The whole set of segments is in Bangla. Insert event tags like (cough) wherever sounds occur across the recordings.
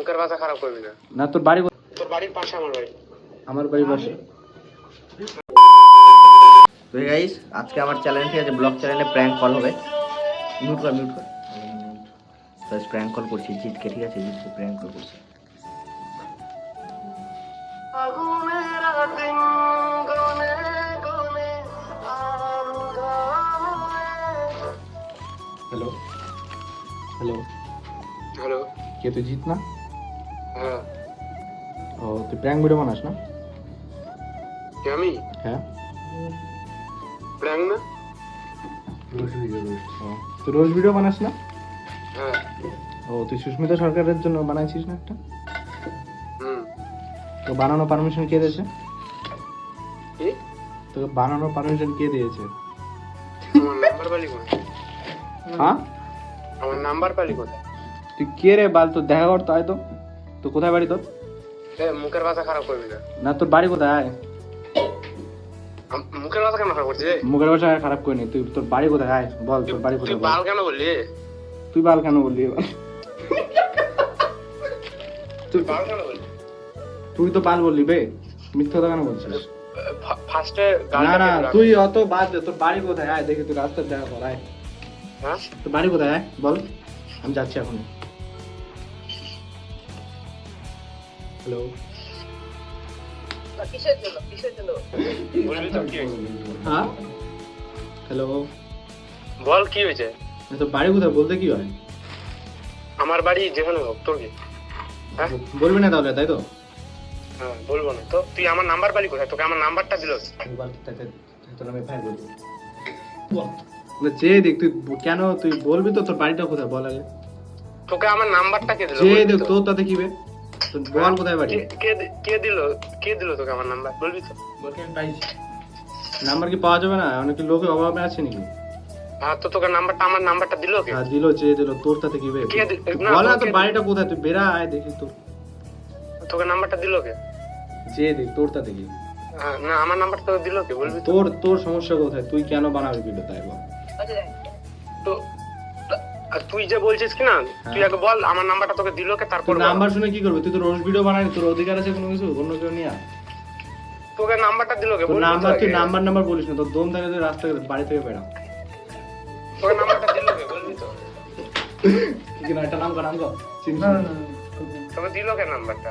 মুখের ভাষা খারাপ করবি না। না তোর বাড়ি তোর বাড়ির পাশে আমার বাড়ি। আমার বাড়ির পাশে। তো গাইস আজকে আমার চ্যানেল ঠিক আছে ব্লগ চ্যানেলে প্র্যাঙ্ক কল হবে। মিউট কর মিউট কর। বাস প্র্যাঙ্ক কল করছি জিতকে ঠিক আছে? জিতকে প্র্যাঙ্ক কল করছি। হ্যালো হ্যালো হ্যালো কে তুই জিত না? তুই প্র্যাঙ্ক ভিডিও বানাস না? আমি? হ্যাঁ। প্র্যাঙ্ক না? ও তুই রোজ ভিডিও বানাস না? হ্যাঁ। ও তুই সুস্মিতা সরকারের জন্য বানাইছিস না একটা? হুম। তো বানানো পারমিশন কে দিয়েছে? তোকে বানানোর পারমিশন কে দিয়েছে? আমার নাম্বার পালি কোথায়? হ্যাঁ? আমার নাম্বার পালি কোথায়? তুই কে রে বাল তোর দেখা করতে হয় তো। তো কোথায় বাড়ি তোর? মুখের ভাষা খারাপ করবি না। না তোর বাড়ি কোথায়? মুখের ভাষা কেন খারাপ করছিস মুখের ভাষা খারাপ করিনি তুই তোর বাড়ি কোথায়? আয় বল তোর বাড়ি কোথায় বল। বাল কেন বললি? তুই বাল কেন বললি তুই বাল কেন বললি? তুই তো বাল বললি বে মিথ্যা কথা কেন বলছিস? ফার্স্টে না না তুই অত বাদ দে তোর বাড়ি কোথায়? আয় দেখি তুই রাস্তার দেখা কর আয়। হ্যাঁ? তোর বাড়ি কোথায়? আয় বল আমি যাচ্ছি এখন হ্যালো বলবি তো কি হয়েছে? হ্যাঁ? হ্যালো বল কি হয়েছে? তোর বাড়ি কোথায়? বলতে কি হয়? আমার বাড়ি যেখানে হোক তোর কি হ্যাঁ? বলবি না তাহলে তাই তো? হ্যাঁ বলব না। তো তুই আমার নাম্বার পালি কোথায়? তোকে আমার নাম্বারটা দিল। যে দেখ তুই কেন তুই বলবি তো তোর বাড়িটা কোথায়? বল আগে। তোকে আমার নাম্বারটা কে দিল? যে দেখ তো? তোর তাতে কি বে তোর বল কোথায় বাড়ি? কে- কে দি- কে দিল? কে দিল তোকে আমার নাম্বার বলবি তো। নাম্বার কি পাওয়া যাবে না? অনেক লোকের অভাবে আছে নাকি? হ্যাঁ তো তোকে নাম্বারটা আমার নাম্বারটা দিল কে? আর দিল যে দিল। তোর তাতে কি বে বল না তোকে- বাড়িটা কোথায়? তুই বেরা আয় দেখি তোর তোকে নাম্বারটা দিল কে? যে দেখ তোর তাতে কি? হ্যাঁ, না আমার নাম্বারটা তোকে দিল কে? বলবি তোর তোর সমস্যা কোথায়? তুই কেন বানাবি ভিডিও তাই বল। তো আর তুই যে বলছিস কি না তুই আগে বল আমার নাম্বারটা তোকে দিল কে তারপর নাম্বার শুনে কি করবি? তুই তো রোজ ভিডিও বানাবি তোর অধিকার আছে কোনো কিছু? অন্য কেউ নিয়ে আয়। তোকে নাম্বারটা দিল কে তোর তো নাম্বার তুই নাম্বার নাম্বার বলিস না তোর দম থাকে তুই রাস্তা বাড়ি থেকে বেড়া তোকে নাম্বারটা দিল কে বলবি তো। কি না একটা নাম নাম কর। চিনিস না তোকে দিল কে নাম্বারটা?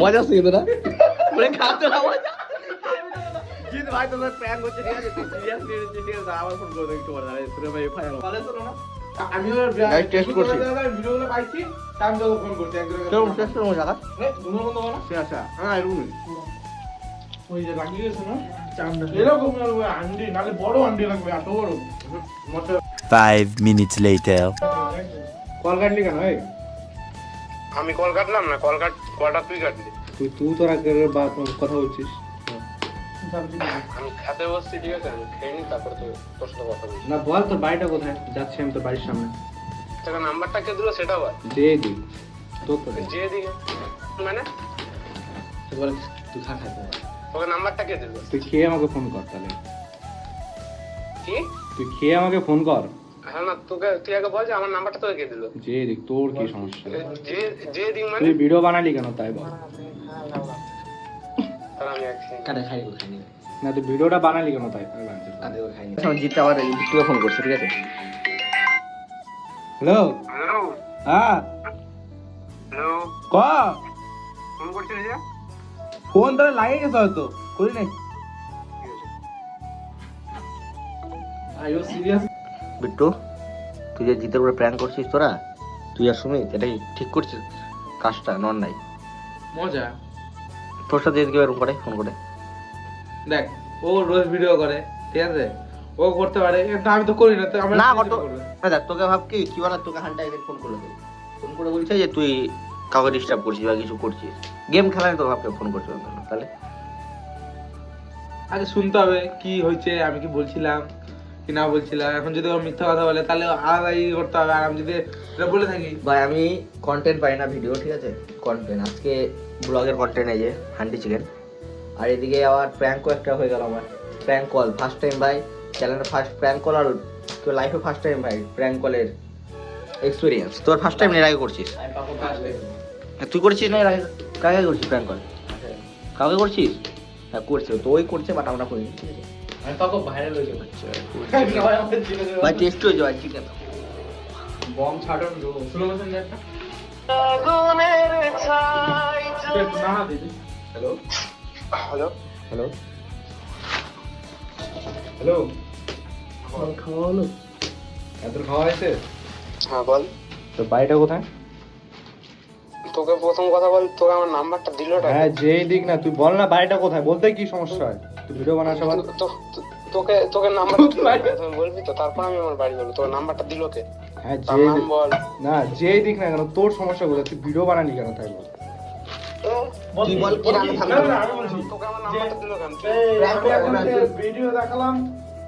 মজা আসছে কিন্তু না? মানে না মজা? জিত ভাই তোদের প্র্যাঙ্ক হচ্ছে ঠিক আছে? তুই সিরিয়াস নিয়ে নিচ্ছিস ঠিক আছে আবার ফোন করে একটু তোরে ভাই আমি করছি। ভিডিওগুলো পাইছি তাই আমি তোকে ফোন করছি একজন কেমন শেষ করব জায়গা ঘুমের বন্ধ করো সে আচ্ছা হ্যাঁ এরকম ওই যে লাগিয়ে গেছে না? চামড়া। এরকম আন্ডি নালে বড় আন্ডি লাগবে এত বড়। Five minutes later. কল কাটলি কেন এই? আমি কল কাটলাম না কল কাট কলটা তুই কাটলি? তুই তুই তোর আগে কথা বলছিস। আমি খেতে বসছি ঠিক আছে? আমি খেয়ে নি তারপর তো তোর সাথে কথা বলছি। না বল তোর বাড়িটা কোথায়? যাচ্ছি আমি তোর বাড়ির সামনে। তোকে নাম্বারটা কে দিল সেটা বল। যে দি। তোর তো যে দিকে মানে? বল তুই খা খাই তোকে নাম্বারটা কে দিল? তুই খেয়ে আমাকে ফোন কর তাহলে। কি? তুই খেয়ে আমাকে ফোন কর। হ্যাঁ না তোকে তুই আগে বল যে আমার নাম্বারটা তোকে কে দিল। যে দিক তোর কি সমস্যা? যে যে দিক মানে? তুই ভিডিও বানালি কেন তাই বল। খাই খাইনি। না তুই ভিডিওটা বানালি কেন তাই? তাই খাইনি? জিততে আবার তুই ফোন করছিস ঠিক আছে? হ্যালো হ্যালো হ্যাঁ? হ্যালো ক? ফোন করছিস যে? ফোন তোর লাগে গেছে হয়তো করি নাই? আইও সিরিয়াস বিট্টু তুই যে জিতের উপরে প্ল্যান করছিস তোরা তুই আর সুমিত এটাই ঠিক করছিস? কাজটা নন নাই। মজা। তোর সাথে এদিকে এরকম করে ফোন করে। দেখ ও রোজ ভিডিও করে ঠিক আছে? ও করতে পারে কিন্তু আমি তো করি না তো আমার না কত না দেখ তোকে ভাব কি কি বলা তোকে হান্টা একদিন ফোন করল ফোন করে বলছে যে তুই কাউকে ডিস্টার্ব করছিস বা কিছু করছিস। গেম খেলা তো ভাবকে ফোন করছিস তাহলে। আগে শুনতে হবে কি হয়েছে আমি কি বলছিলাম? কি না বলছিলাম এখন যদি ও মিথ্যা কথা বলে তাহলে আলাদা ই করতে হবে। আর আমি যদি এটা বলে থাকি? ভাই আমি কন্টেন্ট পাই না ভিডিও ঠিক আছে? কন্টেন্ট আজকে ব্লগের কন্টেন্ট এই যে হান্ডি চিকেন। আর এদিকে আবার প্র্যাঙ্কও একটা হয়ে গেল আমার। প্র্যাঙ্ক কল ফার্স্ট টাইম ভাই। চ্যানেলের ফার্স্ট প্র্যাঙ্ক কল আর তোর লাইফে ফার্স্ট টাইম ভাই প্র্যাঙ্ক কলের এক্সপিরিয়েন্স তোর ফার্স্ট টাইম এর আগে করছিস? হ্যাঁ, তুই করছিস না এর আগে? কাকে করছিস প্র্যাঙ্ক কল কাউকে করছিস? হ্যাঁ করছে তো ওই করছে বাট আমরা করিনি ঠিক আছে? (laughs) হয়ে যাব। ভাই টেস্ট চিকেন বম ছাড়ন একটা। না দিদি। হ্যালো? হ্যালো? হ্যালো? হ্যালো? খাওয়া হলো এত খাওয়া হয়েছে? হ্যাঁ বল। তো বাড়িটা কোথায়? তোকে প্রথম কথা বল তোকে আমার নাম্বারটা দিল হ্যাঁ যেই দিক না তুই বল না বাড়িটা কোথায় বলতে কি সমস্যা হয়? ভিডিও বানাস আবার। তোকে তোকে নাম্বার (laughs) বলবি তো তারপর আমি আমার বাড়ি বলব তোর নাম্বারটা দিল কে? হ্যাঁ বল। না যেই দিক না কেন তোর সমস্যা কোথায়? তুই ভিডিও বানালি কেন তাই বল? তুই বল কি নামে না, না, আমি তোকে আমার নাম্বারটা দিল কেন? এই, Prank আমি এখন করব না, একটা ভিডিও দেখালাম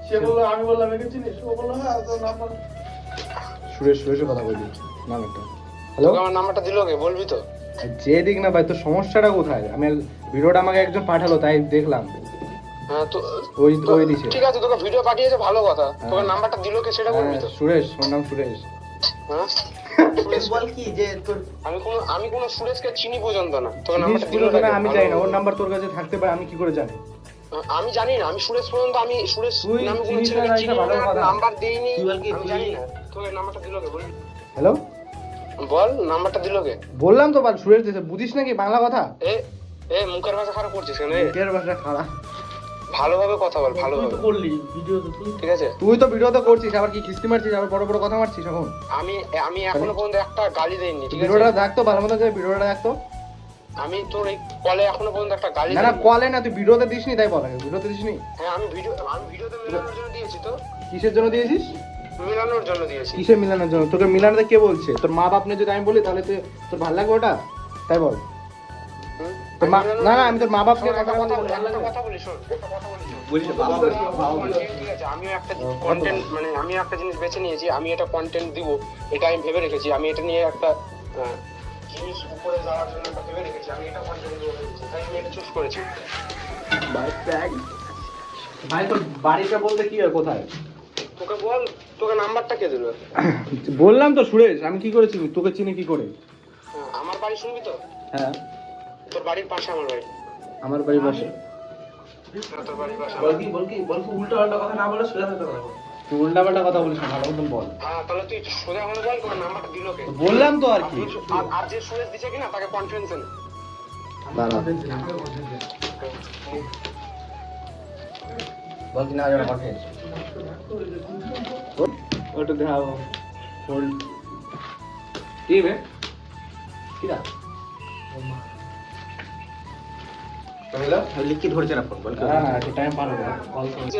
সে বলল আমি বললাম একে চিনিস? ও বলল হ্যাঁ তোর নাম্বার সুরেশ সুরেশের কথা বলবি নাম হ্যালো আমার নাম্বারটা দিল কে? বলবি তো? যে দিক না ভাই তোর সমস্যাটা কোথায়? আমি ভিডিওটা আমাকে একজন পাঠালো তাই দেখলাম। তো ওই তো- ওই দিছে ঠিক আছে তোকে ভিডিও পাঠিয়েছে ভালো কথা। তোকে হ্যাঁ। নাম্বারটা দিল কে সেটা বলবি হ্যাঁ, তো? সুরেশ ওর নাম সুরেশ। হ্যাঁ? আমি কোনো আমি কোনো সুরেশকে চিনি পর্যন্ত না। তোকে নাম্বারটা দিল না আমি জানি না ওর নাম্বার তোর কাছে থাকতে পারে আমি কি করে জানি? আমি জানি না আমি সুরেশ পর্যন্ত আমি সুরেশ নামে কোনো ছেলেকে চিনি। নাম্বার দেইনি আমি জানি না। নাম্বারটা দিল কে বলবি? হ্যালো? বল নাম্বারটা দিল কে? বললাম তো বল সুরেশ দিছে বুঝিস নাকি বাংলা কথা? এ এ মুখের ভাষা খারাপ করছিস কেন এ? মুখের ভাষা খারাপ। ভালোভাবে কথা বল তুই ভালোভাবে। তো করলি ভিডিওতে তুই ঠিক আছে? তুই তো ভিডিওতে করছিস আবার কি কিস্তি মারছিস আবার বড় বড় কথা মারছিস এখন? আমি আমি এখনও পর্যন্ত একটা গালি দেইনি ঠিক আছে? ভিডিওটা দেখতো ভালো মতো যে ভিডিওটা দেখতো আমি তোর এই কলে এখনও পর্যন্ত একটা গালি না না কলে না তুই ভিডিওতে দিসনি তাই বল। আগে ভিডিওতে দিসনি? হ্যাঁ আমি ভিডিও আমি ভিডিওতে মেলানোর জন্য দিয়েছি তো। কিসের জন্য দিয়েছিস? মেলানোর জন্য দিয়েছি। কিসে মিলানোর জন্য? তোকে মিলানোতে কে বলছে? তোর মা বাপ নিয়ে যদি আমি বলি তাহলে তুই তোর ভালো লাগবে ওটা? তাই বল? তোর মা না না আমি তোর মা বাপকে কথা কথা বলি, একটা কথা বলি শোন। একটা কথা বলি আমিও একটা কন্টেন্ট মানে আমি একটা জিনিস বেছে নিয়েছি আমি এটা কন্টেন্ট দিব এটা আমি ভেবে রেখেছি আমি এটা নিয়ে একটা জিনিস উপরে যাওয়ার জন্য ভেবে রেখেছি আমি এটা কন্টেন্ট দিব তাই আমি এটা চুজ করেছি। ভাই তোর বাড়িটা বলতে কি হয় কোথায়? তোকে বল তোকে নাম্বারটা কে দিল? বললাম তো সুরেশ আমি কি করেছি? তোকে চিনি কি করে? হ্যাঁ, আমার বাড়ি শুনবি তো? হ্যাঁ। তোর বাড়ির পাশে আমার বাড়ি। আমার বাড়ির পাশে। হ্যাঁ, তোর বাড়ির পাশে বল কি বল কি বল কি উল্টা পাল্টা কথা না বলে সোজা কথা বল। তুই উল্টা পাল্টা কথা বলিস না ভালো মতন বল। হ্যাঁ তাহলে তুই সোজা হলে বল তোমার নাম্বারটা দিল কে? বললাম তো আর কি। আর- আর যে সুরেশ দিছে কিনা তাকে কনফিডেন্স না দাঁড়া। বল কি না কথা ওটা দেখাবো হোল্ড কি বে কিরা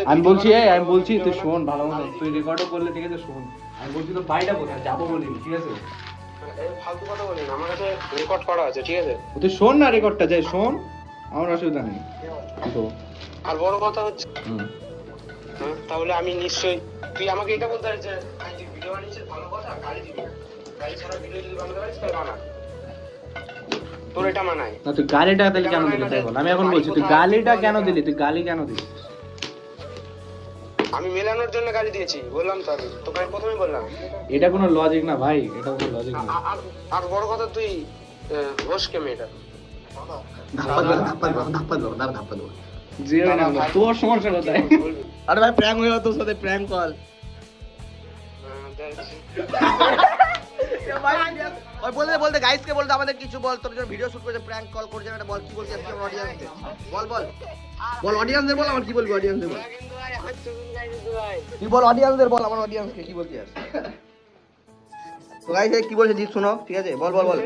আমি বলছি আমি বলছি তুই শোন ভালো মতো তুই রেকর্ডও করলে ঠিক আছে শোন। আমি বলছি তো বাড়িটা কোথায়? যাব বলিনি ঠিক আছে? ফালতু কথা বলি না আমার কাছে রেকর্ড করা আছে ঠিক আছে? তুই শোন না রেকর্ডটা যাই শোন আমার অসুবিধা নেই। তো। আর বড় কথা হচ্ছে হ্যাঁ, তাহলে আমি নিশ্চয়ই তুই আমাকে এটা বলতে পারিস যে ভিডিও বানিয়েছিস ভালো কথা গালি দিবি। গালি ছাড়া ভিডিও যদি বানাতে পারিস তাহলে বানা। তোর এটা মানায়। না তুই গালিটা তাহলে কেন দিলি? তাই বল আমি এখন বলছি তুই গালিটা কেন দিলি? তুই গালি কেন দিলি? আমি মেলানোর জন্য গালি দিয়েছি বললাম তো আমি। তোকে আমি প্রথমেই বললাম। এটা কোনো লজিক না ভাই এটা কোনো লজিক না। আর আর বড় কথা তুই আহ, হোসকে মেয়েটা। তোর সমস্যা কোথায়? আরে ভাই প্র্যাঙ্ক হয়ে তোর সাথে প্র্যাঙ্ক কল। ওই বলতে বলতে গাইসকে বলতে আমাদের কিছু বল তোর জন্য ভিডিও শুট করেছে প্র্যাঙ্ক কল করছে এটা বল কি বলছিস আজকে অডিয়েন্সকে বল বল বল অডিয়েন্সদের বল আমার কি বলবি অডিয়েন্সদের বল। তুই বল অডিয়েন্সদের বল আমার অডিয়েন্সকে কি বলছিস তো গাইস কি বলছে জিৎ শোনো ঠিক আছে বল বল বল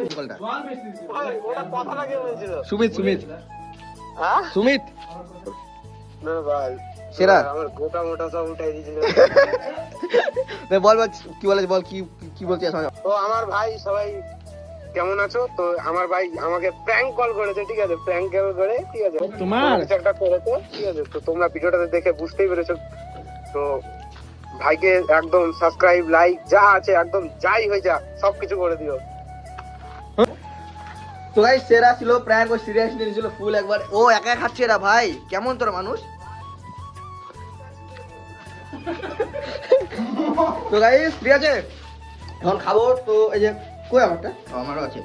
বলছিল? সুমিত সুমিত হ্যাঁ? সুমিত না ভাই সেরা? আমার গোটা মোটা সব উঠাই দিয়েছিল (laughs) বল বল কি বলে বল কি কি বলছিস তো আমার ভাই সবাই কেমন আছো? তো আমার ভাই আমাকে প্র্যাঙ্ক কল করেছে ঠিক আছে? প্র্যাঙ্ক কল করে ঠিক আছে? তোমার? একটা করেছে ঠিক আছে? তো তোমরা ভিডিওটাতে দেখে বুঝতেই পেরেছ। তো ভাইকে একদম সাবস্ক্রাইব লাইক যা আছে একদম যাই হয়ে যা সবকিছু করে দিও। তো গাইস সেরা ছিল প্র্যাঙ্ক ও সিরিয়াস নিয়েছিল ফুল একবার। ও একা একা খাচ্ছে এরা ভাই। কেমন তোর মানুষ? তো গাইস ঠিক আছে? এখন খাব তো এই যে কই আমারটা? আমারও আছে।